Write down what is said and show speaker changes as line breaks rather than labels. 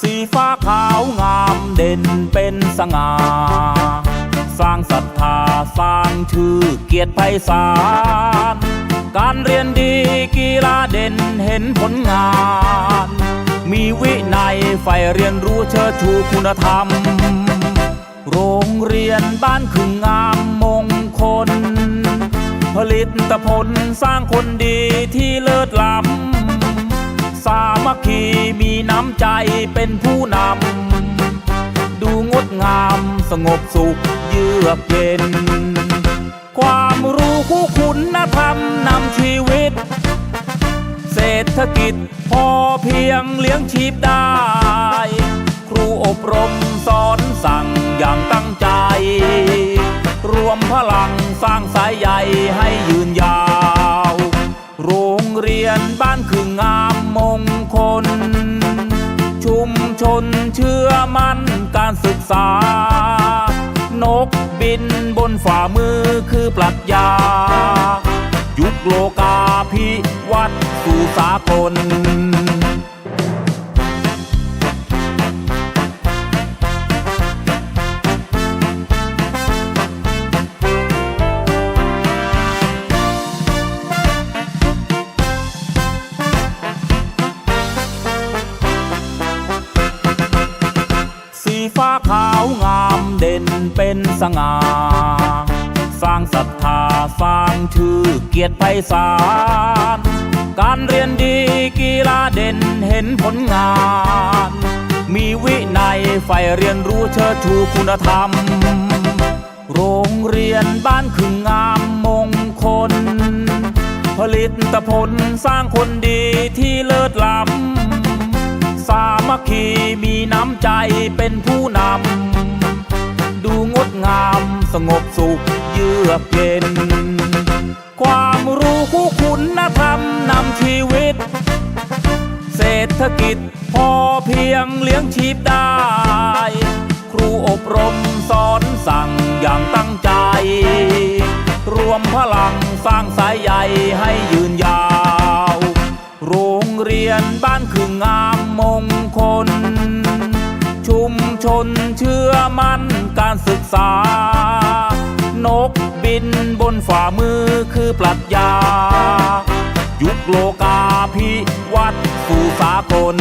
สีฟ้าขาวงามเด่นเป็นสง่า สร้างศรัทธาสร้างชื่อเกียรติไพศาล การเรียนดีกีฬาเด่นเห็นผลงาน มีวินัยใฝ่เรียนรู้เชิดชูคุณธรรม โรงเรียนบ้านขึงงามมงคล ผลิตผลสร้างคนดีที่เลิศล้ำ คคีมีน้ำใจเป็นผู้นำ ดูงดงามสงบสุขเยือกเย็น ความรู้คู่คุณธรรมนำชีวิต เศรษฐกิจพอเพียงเลี้ยงชีพได้ ครูอบรมสอนสั่งอย่างตั้งใจ รวมพลังสร้างสายใยให้ยืนยาว โรงเรียนบ้านคืองาม มงคล ชุมชนเชื่อมั่นการศึกษา นกบินบนฝ่ามือคือปรัชญา ยุคโลกาภิวัตน์สู่สากล ฟ้าขาวงามเด่นเป็นสง่า สร้างศรัทธาสร้างชื่อเกียรติไพศาล การเรียนดีกีฬาเด่นเห็นผลงาน มีวินัยใฝ่เรียนรู้เชิดชูคุณธรรม โรงเรียนบ้านขึงงามมงคล ผลิตผลสร้างคนดีที่เลิศล้ำ มัคคีมีน้ำใจเป็นผู้นำ ดูงดงามสงบสุขเยือกเย็น ความรู้คู่คุณธรรมนำชีวิต เศรษฐกิจพอเพียงเลี้ยงชีพได้ ครูอบรมสอนสั่งอย่างตั้งใจ รวมพลังสร้างสายใยให้ เรียนบ้านคืองามมงคล ชุมชนเชื่อมั่นการศึกษา นกบินบนฝ่ามือคือปรัชญา ยุคโลกาภิวัตน์สู่สากล